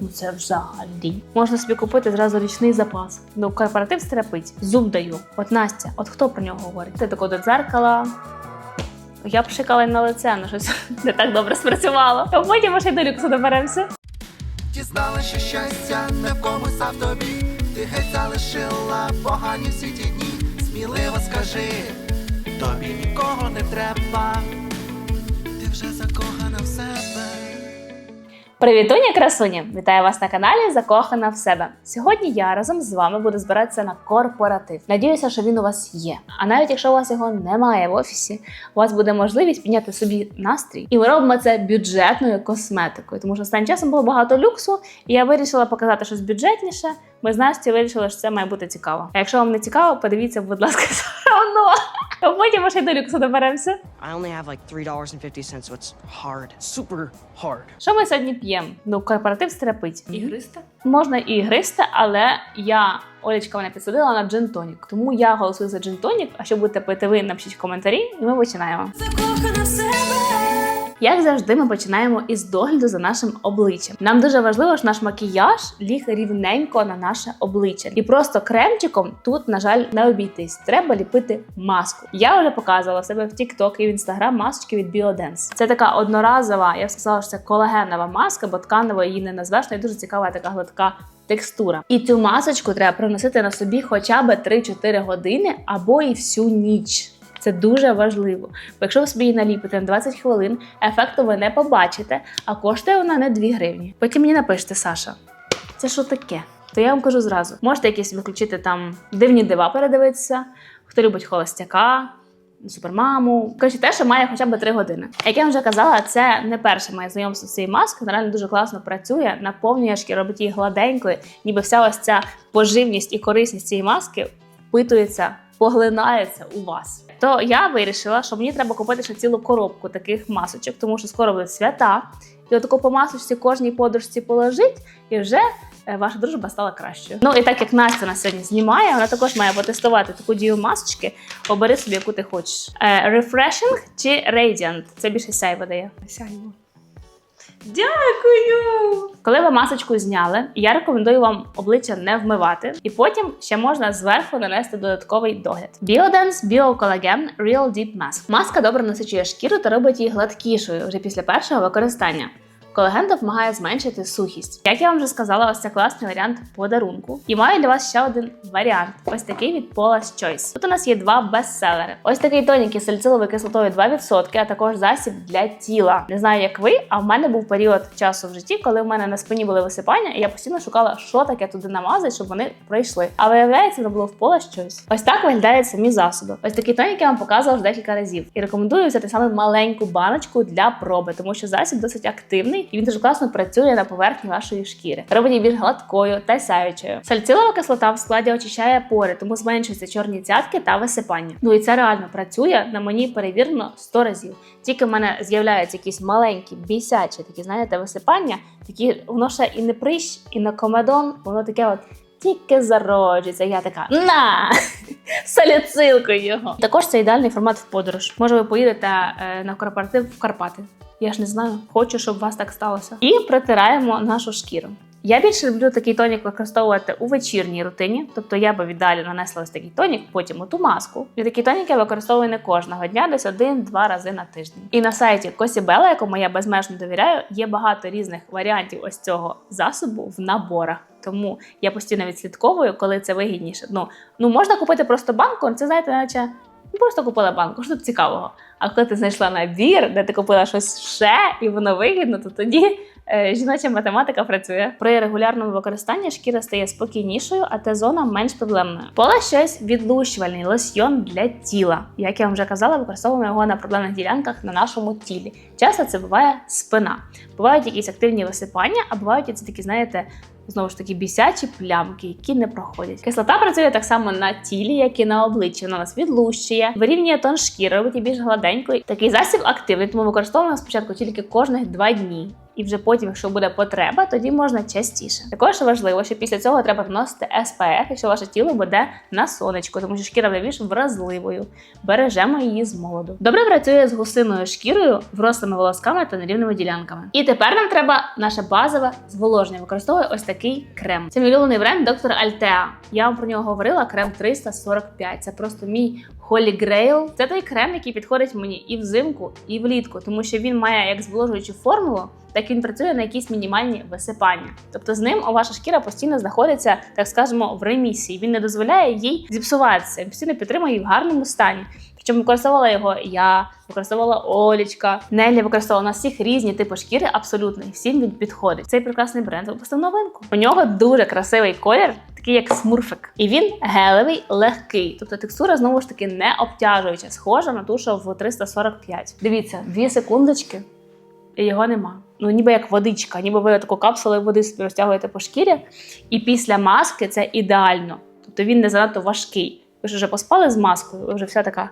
Ну це взагалі. Можна собі купити зразу річний запас. Ну, корпоратив стерапить. Зуб даю. От Настя, от хто про нього говорить? Ти тако до дзеркала. Я б шикала на лице, але щось не так добре спрацювало. А потім ми ще й до люксу доберемося. Дізнала, що щастя не в комусь, а в тобі. Ти геть залишила погані всі ті дні. Сміливо скажи, тобі нікого не треба. Ти вже закохана в себе. Привітуня, красуні! Вітаю вас на каналі Закохана в себе. Сьогодні я разом з вами буду збиратися на корпоратив. Надіюся, що він у вас є. А навіть якщо у вас його немає в офісі, у вас буде можливість підняти собі настрій. І ми робимо це бюджетною косметикою, тому що останнім часом було багато люксу, і я вирішила показати щось бюджетніше. Ми з Настю вирішили, що це має бути цікаво. А якщо вам не цікаво, подивіться, будь ласка, все одно. А потім ми ще й до люксу доберемося. I only have like $3.50, so it's hard. Super hard. Що ми сьогодні п'ємо? Ну, корпоратив стерапить. Ігристе? Можна і ігристе, але я Олечка мене підсадила на джин-тонік. Тому я голосую за джин-тонік, а що будете пити ви, напишіть в коментарі, і ми починаємо. Закохана в себе. Як завжди, ми починаємо із догляду за нашим обличчям. Нам дуже важливо, щоб наш макіяж ліг рівненько на наше обличчя. І просто кремчиком тут, на жаль, не обійтись. Треба ліпити маску. Я вже показувала себе в TikTok і в Instagram масочки від Biodance. Це така одноразова, я б сказала, що це колагенова маска, бо тканево її не назвеш. І дуже цікава така гладка текстура. І цю масочку треба проносити на собі хоча б 3-4 години або і всю ніч. Це дуже важливо. Бо якщо ви собі її наліпите на 20 хвилин, ефекту ви не побачите, а коштує вона не 2 гривні. Потім мені напишете, Саша, це що таке? То я вам кажу зразу: можете якісь виключити там дивні дива передивитися, хто любить холостяка. Супермаму, коротше, те, що має хоча б 3 години. Як я вже казала, це не перше моє знайомство з цією маскою. Вона реально дуже класно працює, наповнює шкіру, робить її гладенькою, ніби вся ось ця поживність і корисність цієї маски впитується, поглинається у вас. То я вирішила, що мені треба купити ще цілу коробку таких масочок, тому що скоро будуть свята. І отаку по масочці кожній подружці положить, і вже е, ваша дружба стала кращою. Ну і так як Настя нас сьогодні знімає, вона також має потестувати таку дію масочки. Обери собі, яку ти хочеш. Е, Refreshing чи Radiant? Це більше сяйво дає. Сяйво. Дякую! Коли ви масочку зняли, я рекомендую вам обличчя не вмивати, і потім ще можна зверху нанести додатковий догляд. Biodance Biocollagen Real Deep Mask. Маска добре насичує шкіру та робить її гладкішою вже після першого використання. Колаген допомагає зменшити сухість. Як я вам вже сказала, ось це класний варіант подарунку. І маю для вас ще один варіант: ось такий від Paula's Choice. Тут у нас є два бестселери. Ось такий тонік із сальциловою кислотою 2%, а також засіб для тіла. Не знаю, як ви, а в мене був період часу в житті, коли в мене на спині були висипання, і я постійно шукала, що таке туди намазати, щоб вони пройшли. А виявляється, воно було в Paula's Choice. Ось так виглядають самі засоби. Ось такий тонік я вам показувала вже декілька разів. І рекомендую взяти саме маленьку баночку для проби, тому що засіб досить активний і він дуже класно працює на поверхні вашої шкіри. Робить її більш гладкою та сяючою. Сальцилова кислота в складі очищає пори, тому зменшуються чорні цятки та висипання. Ну і це реально працює на мені перевірено 100 разів. Тільки в мене з'являються якісь маленькі, бісячі, такі, знаєте, висипання, такі воно ще і не прищ, і на комедон, воно таке от. Тільки зароджується, я така на саліцилкою його. Також це ідеальний формат в подорож. Може, ви поїдете е, на корпоратив в Карпати. Я ж не знаю, хочу, щоб у вас так сталося. І протираємо нашу шкіру. Я більше люблю такий тонік використовувати у вечірній рутині. Тобто я би віддалі нанесла ось такий тонік, потім оту маску. І такий тонік я використовую не кожного дня, десь один-два рази на тиждень. І на сайті Косібела, якому я безмежно довіряю, є багато різних варіантів ось цього засобу в наборах. Тому я постійно відслідковую, коли це вигідніше. Ну, ну можна купити просто банку, це знаєте, наче просто купила банку, що тут цікавого. А коли ти знайшла набір, де ти купила щось ще, і воно вигідно, то тоді е, жіноча математика працює. При регулярному використанні шкіра стає спокійнішою, а Т-зона менш проблемною. Поле щось відлущувальний лосьйон для тіла. Як я вам вже казала, використовуємо його на проблемних ділянках на нашому тілі. Часто це буває спина. Бувають якісь активні висипання, а бувають це такі, знаєте. Знову ж таки, бісячі плямки, які не проходять. Кислота працює так само на тілі, як і на обличчі. Вона нас відлущує, вирівнює тон шкіри, робить її більш гладенькою. Такий засіб активний, тому використовуємо спочатку тільки кожних два дні. І вже потім, якщо буде потреба, тоді можна частіше. Також важливо, що після цього треба вносити SPF, якщо ваше тіло буде на сонечко, тому що шкіра влівіш вразливою. Бережемо її з молоду. Добре працює з гусиною шкірою, врослими волосками та нерівними ділянками. І тепер нам треба наше базове зволоження. Використовую ось такий крем. Це мій улюблений бренд доктор Altea. Я вам про нього говорила. Крем 345. Це просто мій Holy Grail. Це той крем, який підходить мені і взимку, і влітку, тому що він має як зволожуючу формулу. Так він працює на якісь мінімальні висипання. Тобто з ним ваша шкіра постійно знаходиться, так скажемо, в ремісії. Він не дозволяє їй зіпсуватися, він постійно підтримує її в гарному стані. Причому використовувала його я, використовувала Олічка, Нелі використовувала у нас всіх різні типи шкіри, абсолютно, і всім він підходить. Цей прекрасний бренд випустив новинку. У нього дуже красивий колір, такий як смурфик. І він гелевий, легкий. Тобто текстура знову ж таки не обтяжуюча, схожа на ту, що в 345. Дивіться, дві секундочки, і його нема. Ну, ніби як водичка, ніби ви таку капсулу води собі розтягуєте по шкірі, і після маски це ідеально. Тобто він не занадто важкий. Ви ж вже поспали з маскою, ви вже вся така.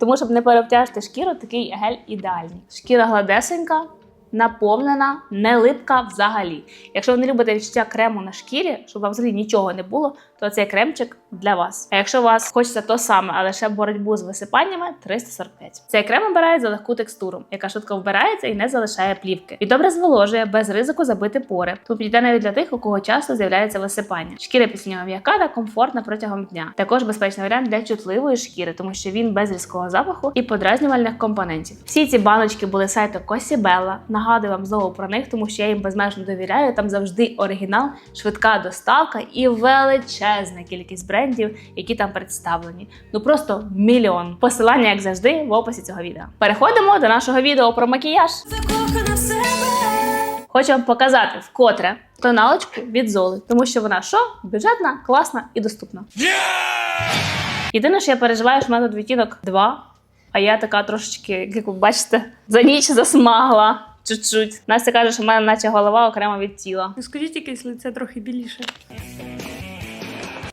Тому, щоб не переобтяжити шкіру, такий гель ідеальний. Шкіра гладесенька, наповнена, не липка взагалі. Якщо ви не любите відчуття крему на шкірі, щоб вам взагалі нічого не було, то цей кремчик для вас. А якщо вас хочеться то саме, але ще боротьбу з висипаннями 345. Цей крем обирає за легку текстуру, яка швидко вбирається і не залишає плівки. І добре зволожує без ризику забити пори. Тому підійде навіть для тих, у кого часто з'являється висипання. Шкіра після нього м'яка та комфортна протягом дня. Також безпечний варіант для чутливої шкіри, тому що він без різкого запаху і подразнювальних компонентів. Всі ці баночки були сайту Косібелла. Нагадую вам знову про них, тому що я їм безмежно довіряю. Там завжди оригінал, швидка доставка і величезна кількість брендів, які там представлені. Ну просто мільйон. Посилання, як завжди, в описі цього відео. Переходимо до нашого відео про макіяж. Закохана в себе. Хочу вам показати вкотре тоналочку від Золи, тому що вона що? Бюджетна, класна і доступна. Єдине, що я переживаю, що в мене тут відтінок 2, а я така трошечки, як ви бачите, за ніч засмагла. Чуть-чуть. Настя каже, що в мене наче голова окремо від тіла. Ну скажіть, якесь лице трохи біліше.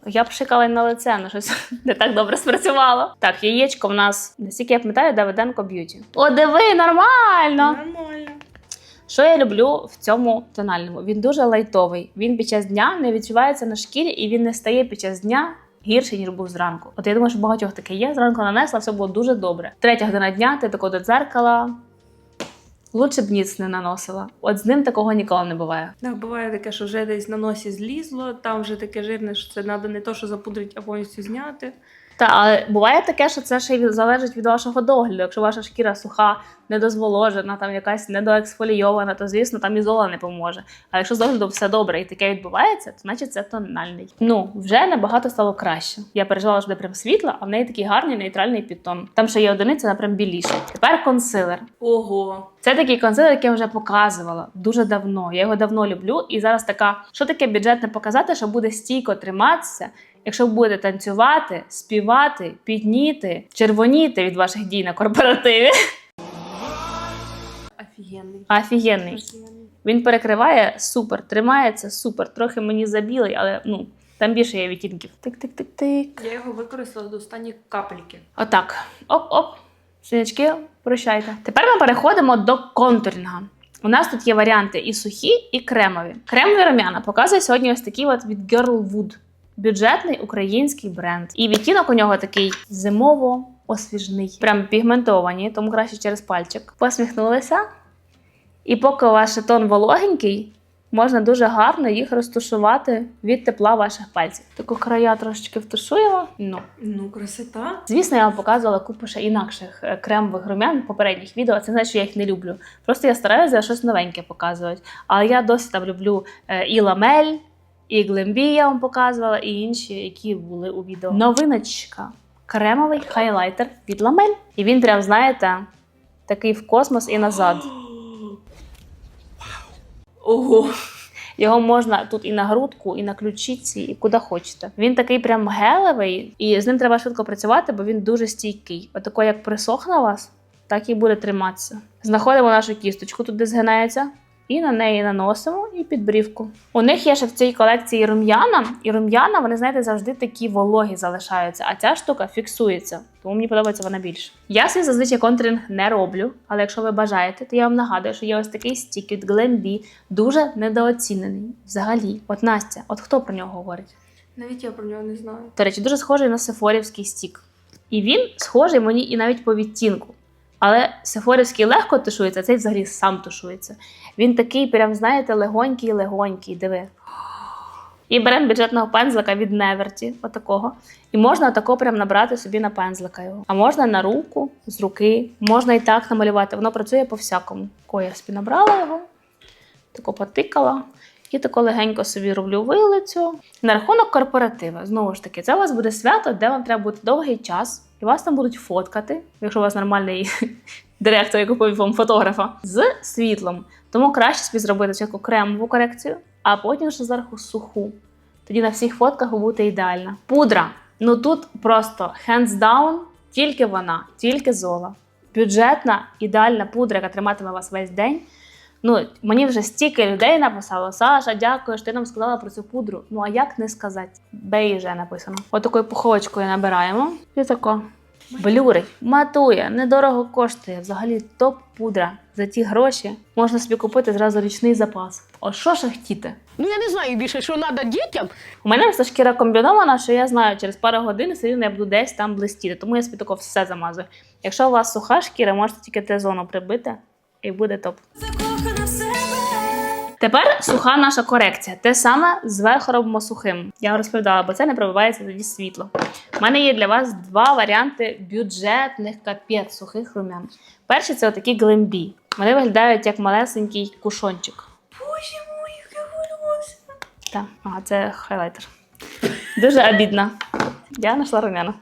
Я пшикала й на лице, але щось не так добре спрацювало. Так, яєчко в нас, наскільки я пам'ятаю, Давиденко Б'юті. О, диви, нормально! Нормально. Що я люблю в цьому тональному? Він дуже лайтовий. Він під час дня не відчувається на шкірі, і він не стає під час дня гірше, ніж був зранку. От я думаю, що багатьох таке є. Зранку нанесла, все було дуже добре. Третя година дня, ти тако до дзеркала. Лучше б ніц не наносила. От з ним такого ніколи не буває. Так, буває таке, що вже десь на носі злізло, там вже таке жирне, що це треба не то, що запудрить, а повністю зняти. Та але буває таке, що це ще й залежить від вашого догляду. Якщо ваша шкіра суха, недозволожена, там якась недоексфолійована, то звісно там ізола не поможе. А якщо з доглядом все добре і таке відбувається, то значить це тональний. Ну вже набагато стало краще. Я переживала, що буде прям світло, а в неї такий гарний нейтральний підтон. Там ще є одиниця, вона прям біліша. Тепер консилер. Ого. Це такий консилер, який я вже показувала дуже давно. Я його давно люблю. І зараз така, що таке бюджетне показати, що буде стійко триматися. Якщо ви будете танцювати, співати, підніти, червоніти від ваших дій на корпоративі. Офігенний. Офігенний. Він перекриває супер, тримається супер. Трохи мені забілий, але ну там більше є відтінків. Тик-тик-тик-тик. Я його використала до останньої капельки. Отак. Оп-оп. Синячки, прощайте. Тепер ми переходимо до контурінга. У нас тут є варіанти і сухі, і кремові. Кремові рум'яна показує сьогодні ось такий от від Girlwood. Бюджетний український бренд. І відтінок у нього такий зимово освіжний. Прям пігментовані, тому краще через пальчик. Посміхнулися. І поки ваш тон вологенький, можна дуже гарно їх розтушувати від тепла ваших пальців. Таку края трошечки втушуємо. Ну, Ну, красота. Звісно, я вам показувала купу ще інакших е, кремових рум'ян в попередніх відео. Це не значить, що я їх не люблю. Просто я стараюся щось новеньке показувати. Але я досі там люблю е, і ламель, і глембі я вам показувала, і інші, які були у відео. Новиночка. Кремовий хайлайтер від ламель. І він прям, знаєте, такий в космос і назад. Ого. Його можна тут і на грудку, і на ключиці, і куди хочете. Він такий прям гелевий, і з ним треба швидко працювати, бо він дуже стійкий. Отако, як присохне вас, так і буде триматися. Знаходимо нашу кісточку, тут де згинається. І на неї наносимо і під брівку. У них є ще в цій колекції рум'яна, і рум'яна, вони, знаєте, завжди такі вологі залишаються, а ця штука фіксується. Тому мені подобається вона більше. Я свій зазвичай контуринг не роблю, але якщо ви бажаєте, то я вам нагадую, що є ось такий стік від Glambi, дуже недооцінений. Взагалі, от Настя, от хто про нього говорить? Навіть я про нього не знаю. До речі, дуже схожий на сефорівський стік. І він схожий мені і навіть по відтінку. Але сефорівський легко тушується, цей взагалі сам тушується. Він такий, прям, знаєте, легонький-легонький, диви. І беремо бюджетного пензлика від Неверті, отакого. І можна отако прям набрати собі на пензлика його. А можна на руку, з руки, можна і так намалювати. Воно працює по всякому. Ко я собі набрала його, тако потикала. І тако легенько собі роблю вилицю. На рахунок корпоратива, знову ж таки, це у вас буде свято, де вам треба бути довгий час, і вас там будуть фоткати, якщо у вас нормальний директор, який купив вам фотографа, з світлом. Тому краще собі зробити спочатку кремову корекцію, а потім ще зверху суху. Тоді на всіх фотках ви будете ідеальна. Пудра. Ну тут просто hands down, тільки вона, тільки зола. Бюджетна, ідеальна пудра, яка триматиме вас весь день. Ну, мені вже стільки людей написало: Саша, дякую, що ти нам сказала про цю пудру. Ну а як не сказати? Бейже написано. Отакою пуховочкою набираємо. І тако. Блюрить, матує, недорого коштує. Взагалі топ-пудра. За ті гроші можна собі купити зразу річний запас. От що ж хотіти? Ну я не знаю більше, що треба дітям. У мене просто шкіра комбінована, що я знаю, через пару годин все рівно я буду десь там блистіти. Тому я собі тако все замазую. Якщо у вас суха шкіра, можете тільки Т-зону прибити, і буде топ. Тепер суха наша корекція. Те саме зверху робимо сухим. Я розповідала, бо це не пробивається тоді світло. У мене є для вас два варіанти бюджетних капець сухих румян. Перший це отакі глембі. Вони виглядають як малесенький кушончик. Боже мой, яке волосся. Так, ага, це хайлайтер. Дуже обідно. Я знайшла румяна.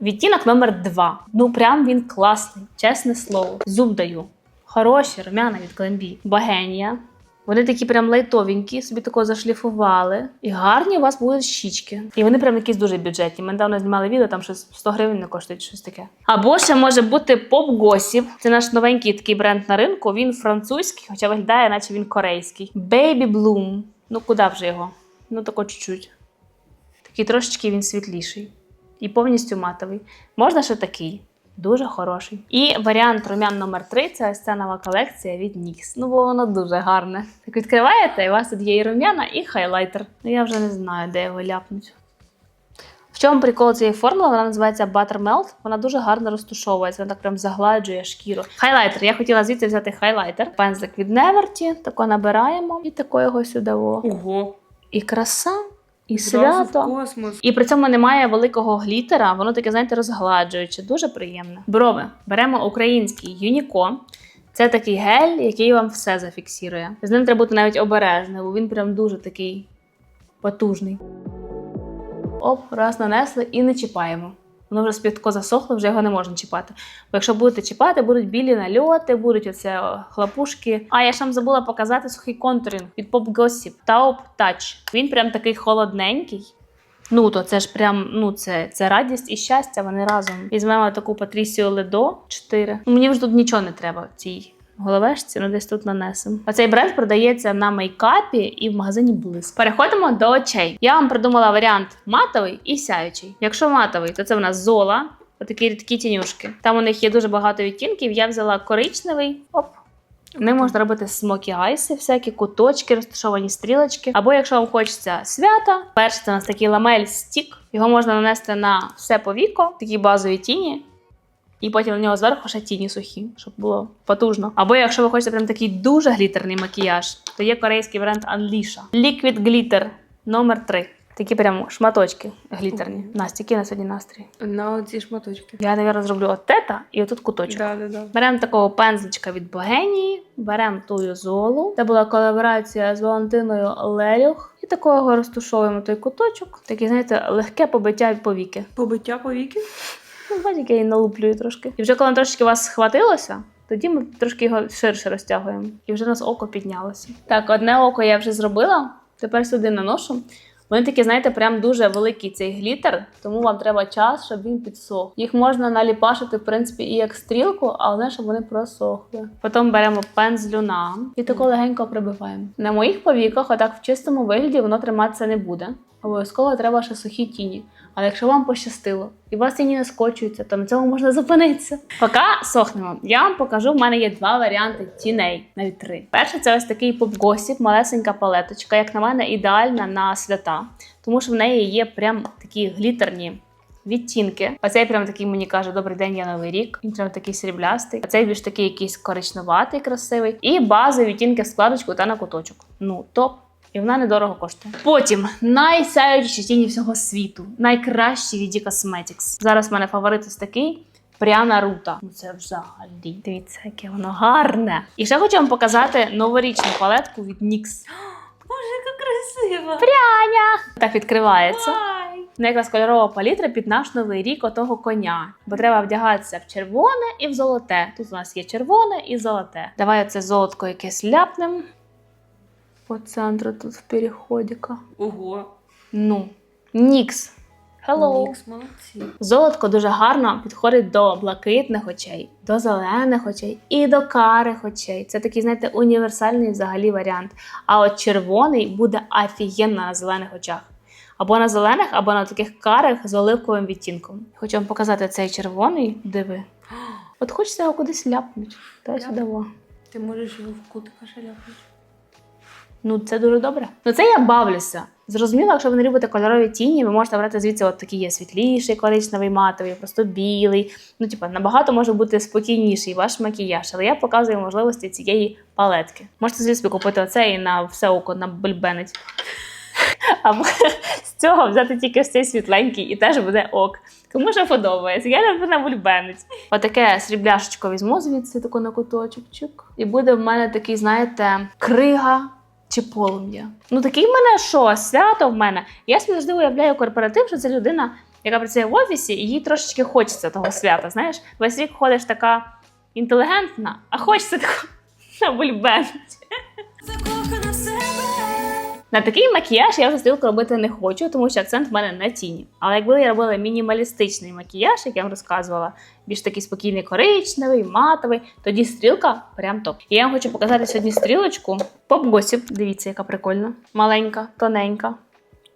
Відтінок номер два. Ну прям він класний, чесне слово. Зуб даю. Хороші румяна від Glambi. Багенія. Вони такі прям лайтовенькі, собі такого зашліфували. І гарні у вас будуть щічки. І вони прям якісь дуже бюджетні. Ми недавно знімали відео, там щось 100 гривень не коштують щось таке. Або ще може бути поп госів. Це наш новенький такий бренд на ринку. Він французький, хоча виглядає, наче він корейський. Bloom. Ну куди вже його? Ну тако чуть-чуть. Такий трошечки він світліший. І повністю матовий. Можна ще такий. Дуже хороший. І варіант румян номер 3 це ось ця нова колекція від NYX. Ну, бо воно дуже гарне. Так відкриваєте, і у вас тут є і румяна, і хайлайтер. Ну я вже не знаю, де його ляпнуть. В чому прикол цієї формули? Вона називається Buttermelt. Вона дуже гарно розтушовується, вона так прям загладжує шкіру. Хайлайтер. Я хотіла звідси взяти хайлайтер. Пензлик від Неверті. Тако набираємо і тако його сюди. Ого. І краса, і свято. в космос. І при цьому немає великого глітера, воно таке, знаєте, розгладжуюче, дуже приємне. Брови. Беремо український Юніко. Це такий гель, який вам все зафіксує. З ним треба бути навіть обережним, бо він прям дуже такий потужний. Оп, раз нанесли і не чіпаємо. Воно вже спітко засохло, вже його не можна чіпати. Бо якщо будете чіпати, будуть білі нальоти, будуть оце хлопушки. А я ж вам забула показати сухий контуринг від Pop Gossip Taupe Touch. Він прям такий холодненький. Ну, то це ж прям, ну, це, це радість і щастя, вони разом. Візьмемо таку Патрісію Ледо 4. Ну, мені вже тут нічого не треба в цій головешці, ну десь тут нанесемо. Оцей бренд продається на мейкапі і в магазині Bliss. Переходимо до очей. Я вам придумала варіант матовий і сяючий. Якщо матовий, то це в нас зола. Отакі рідкі тінюшки. Там у них є дуже багато відтінків. Я взяла коричневий. Оп. Не можна робити смокі айси, всякі куточки, розташовані стрілочки. Або якщо вам хочеться свята, перший це у нас такий ламель стік. Його можна нанести на все повіко, такі базові тіні. І потім на нього зверху ще тіні сухі, щоб було потужно. Або якщо ви хочете прям такий дуже глітерний макіяж, то є корейський бренд Unleasha. Liquid Glitter номер 3. Такі прям шматочки глітерні. Настя, який на сьогодні настрій? На оці шматочки. Я, мабуть, зроблю от тета і отут куточок. Да, да, да. Беремо такого пензличка від Богенії, беремо тую золу. Це була колаборація з Валентиною Лелюх. І такого розтушовуємо той куточок. Таке, знаєте, легке побиття повіки. Побиття повіки. Ну, бачите, я її налуплюю трошки. І вже коли трошки вас схватилося, тоді ми трошки його ширше розтягуємо. І вже у нас око піднялося. Так, одне око я вже зробила. Тепер сюди наношу. Вони такі, знаєте, прям дуже великий цей глітер, тому вам треба час, щоб він підсох. Їх можна наліпашити, в принципі, і як стрілку, але щоб вони просохли. Потім беремо пензлюна і тако легенько прибиваємо. На моїх повіках, отак в чистому вигляді, воно триматися не буде. Обов'язково треба ще сухі тіні. Але якщо вам пощастило і у вас тіні не скочуються, то на цьому можна зупинитися. Поки сохнемо, я вам покажу. В мене є два варіанти тіней, навіть три. Перший це ось такий поп-госіп, малесенька палеточка, як на мене, ідеальна на свята, тому що в неї є прям такі глітерні. Відтінки. Оцей прям такий мені каже: Добрий день, я новий рік. Він прям такий сріблястий. А цей більш такий якийсь коричневатий, красивий. І базові відтінки в складочку та на куточок. Ну, топ. І вона недорого коштує. Потім найсяючіші тіні всього світу. Найкращі від Cosmetics. Зараз в мене фаворит ось такий. Пряна рута. Ну це взагалі. Дивіться, яке воно гарне. І ще хочу вам показати новорічну палетку від NYX. Боже, яка красива! Пряня! Так відкривається. Ну, якраз кольорова палітра під наш новий рік отого коня. Бо треба вдягатися в червоне і в золоте. Тут у нас є червоне і золоте. Давай оце золотко якесь ляпнем. По центру тут в переходіка. Ого! Ну, Нікс. Hello. Нікс, молодці. Золотко дуже гарно підходить до блакитних очей, до зелених очей і до карих очей. Це такий, знаєте, універсальний взагалі варіант. А от червоний буде офігенно на зелених очах. Або на зелених, або на таких карих з оливковим відтінком. Хочу вам показати цей червоний, диви. От хочеться його кудись ляпнути. Та сюди. Ти можеш його в кутика шаляпнути. Ну, це дуже добре. Ну це я бавлюся. Зрозуміло, якщо ви не любите кольорові тіні, ви можете брати звідси от такий є світліший, коричневий, матовий, просто білий. Ну, типа, набагато може бути спокійніший ваш макіяж, але я показую можливості цієї палетки. Можете звідси купити оце і на все око на бульбенець. Або з цього взяти тільки цей світленький і теж буде ок. Кому що подобається. Я люблю на бульбенець. Отаке срібляшечко візьму звідси таку на куточок. І буде в мене такий, знаєте, крига чи полум'я. Ну такий в мене що, свято в мене. Я собі завжди уявляю корпоратив, що це людина, яка працює в офісі, і їй трошечки хочеться того свята. Знаєш, весь рік ходиш така інтелігентна, а хочеться такого на бульбенець. На такий макіяж я вже стрілку робити не хочу, тому що акцент в мене на тіні. Але якби я робила мінімалістичний макіяж, як я вам розказувала, більш такий спокійний коричневий, матовий, тоді стрілка прям топ. І я вам хочу показати сьогодні стрілочку. Поп-госіп. Дивіться, яка прикольна. Маленька, тоненька.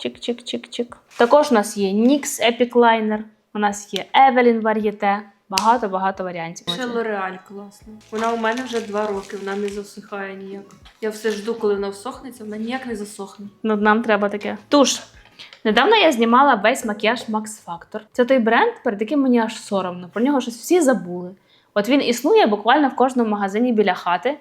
Чик-чик-чик-чик. Також у нас є NYX Epic Liner, у нас є Evelyn Varieté. Багато-багато варіантів. Ще Лореаль класно. Вона у мене вже два роки, вона не засихає ніяк. Я все жду, коли вона всохнеться, вона ніяк не засохне. Ну, нам треба таке. Туш. Недавно я знімала весь макіяж Max Factor. Це той бренд, перед яким мені аж соромно. Про нього щось всі забули. От він існує буквально в кожному магазині біля хати.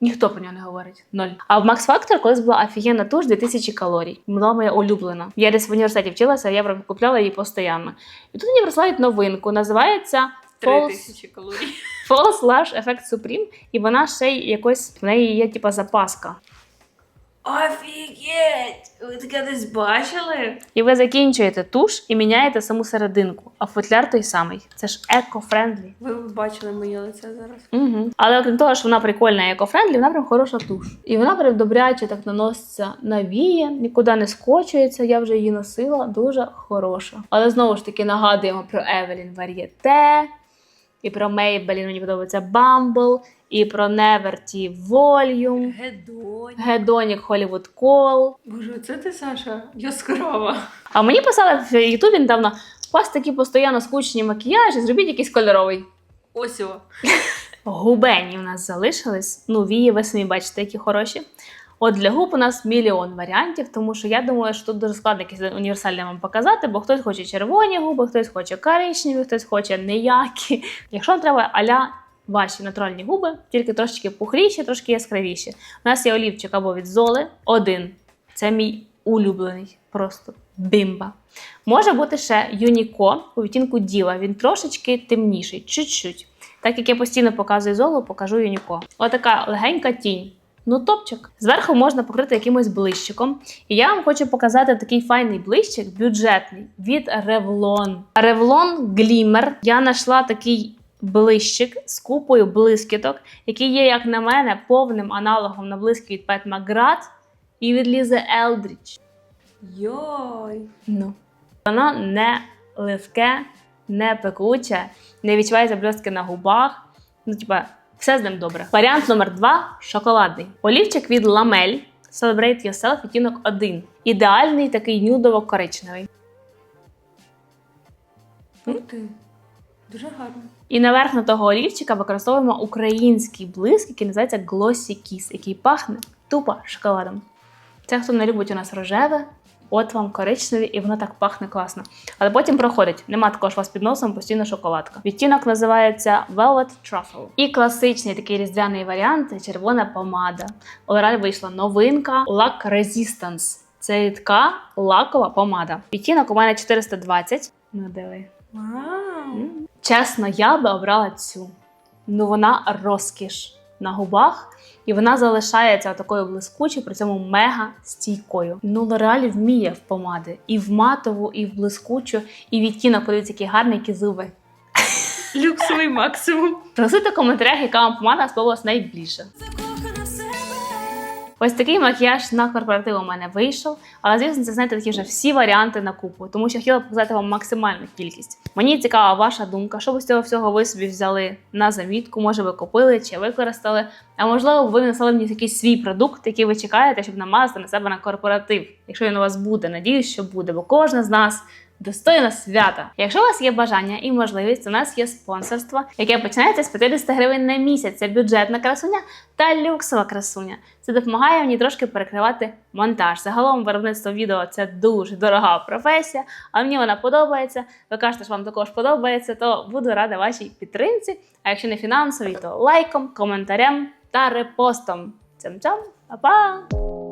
Ніхто про нього не говорить. Ноль. А в Max Factor колись була офігенна туш 2000 калорій. Була моя улюблена. Я десь в університеті вчилася, я прям купляла її постійно. І тут мені присилають новинку. Називається Три False, тисячі калорій. False Lash Effect Supreme. І вона ще й якось в неї є типа запаска. Офігеть! Ви таке десь бачили? І ви закінчуєте туш і міняєте саму серединку, а футляр той самий. Це ж еко-френдлі. Ви бачили моє лице зараз. Угу. Але окрім того, що вона прикольна і еко-френдлі, вона прям хороша туш. І вона прям добряче так наноситься на вії, нікуди не скочується. Я вже її носила, дуже хороша. Але знову ж таки нагадуємо про Evelyn Varieté, і про Maybelline, мені подобається Bumble, і про Neverty Volume, Гедонь. Hedonic Hollywood Call. Боже, це ти, Саша? Яскрава. А мені писали в Ютубі недавно, у вас такі постійно скучні макіяжі, зробіть якийсь кольоровий. Ось о. Губені у нас залишились. Ну, вії, ви самі бачите, які хороші. От для губ у нас мільйон варіантів, тому що я думаю, що тут дуже складно якісь універсальні вам показати, бо хтось хоче червоні губи, хтось хоче коричневі, хтось хоче ніякі. Якщо вам треба аля ваші натуральні губи, тільки трошечки пухліші, трошки яскравіші. У нас є олівчик або від золи один. Це мій улюблений, просто бімба. Може бути ще Юніко у відтінку Діва. Він трошечки темніший, чуть-чуть. Так як я постійно показую золу, покажу Юніко. Отака легенька тінь. Ну, топчик. Зверху можна покрити якимось блищиком. І я вам хочу показати такий файний блищик, бюджетний від Revlon. Revlon Glimmer. Я знайшла такий блищик з купою блискіток, який є, як на мене, повним аналогом на блиск від Pet McGrath і від Лізи Елдріч. Йой. Ну. Воно не ливке, не пекуче, не відчувається блістки на губах. Ну, типа, все з ним добре. Варіант номер два шоколадний. Олівчик від Ламель Celebrate Yourself відтінок 1. Ідеальний такий нюдово-коричневий. Дуже гарно. І наверх на того олівчика використовуємо український блиск, який називається Glossy Kiss, який пахне тупо шоколадом. Це хто не любить у нас рожеве, от вам коричневі, і воно так пахне класно. Але потім проходить. Нема також у вас під носом постійно шоколадка. Відтінок називається Velvet Truffle. І класичний такий різдвяний варіант це червона помада. У L'Oreal вийшла новинка Lac Resistance. Це рідка лакова помада. Відтінок у мене 420. Ну, диви. Вау. Чесно, я би обрала цю. Ну вона розкіш на губах, і вона залишається такою блискучою, при цьому мега стійкою. Ну, L'Oreal вміє в помади і в матову, і в блискучу, і відтінок, подивіться, який гарний, які зуби. Люксовий максимум. Просити в коментарях, яка вам помада сподобалась найбільше. Ось такий макіяж на корпоратив у мене вийшов. Але звісно, це знаєте такі вже всі варіанти на купу, тому що хотіла показати вам максимальну кількість. Мені цікава ваша думка, що ви з цього всього ви собі взяли на замітку, може ви купили чи використали. А можливо, ви написали мені якийсь свій продукт, який ви чекаєте, щоб намазати на себе на корпоратив. Якщо він у вас буде, надіюсь, що буде, бо кожна з нас достойна свята. Якщо у вас є бажання і можливість, у нас є спонсорство, яке починається з 50 гривень на місяць. Це бюджетна красуня та люксова красуня. Це допомагає мені трошки перекривати монтаж. Загалом виробництво відео це дуже дорога професія, а мені вона подобається. Ви кажете, що вам також подобається, то буду рада вашій підтримці. А якщо не фінансовій, то лайком, коментарем та репостом. Цям-цям, па-па!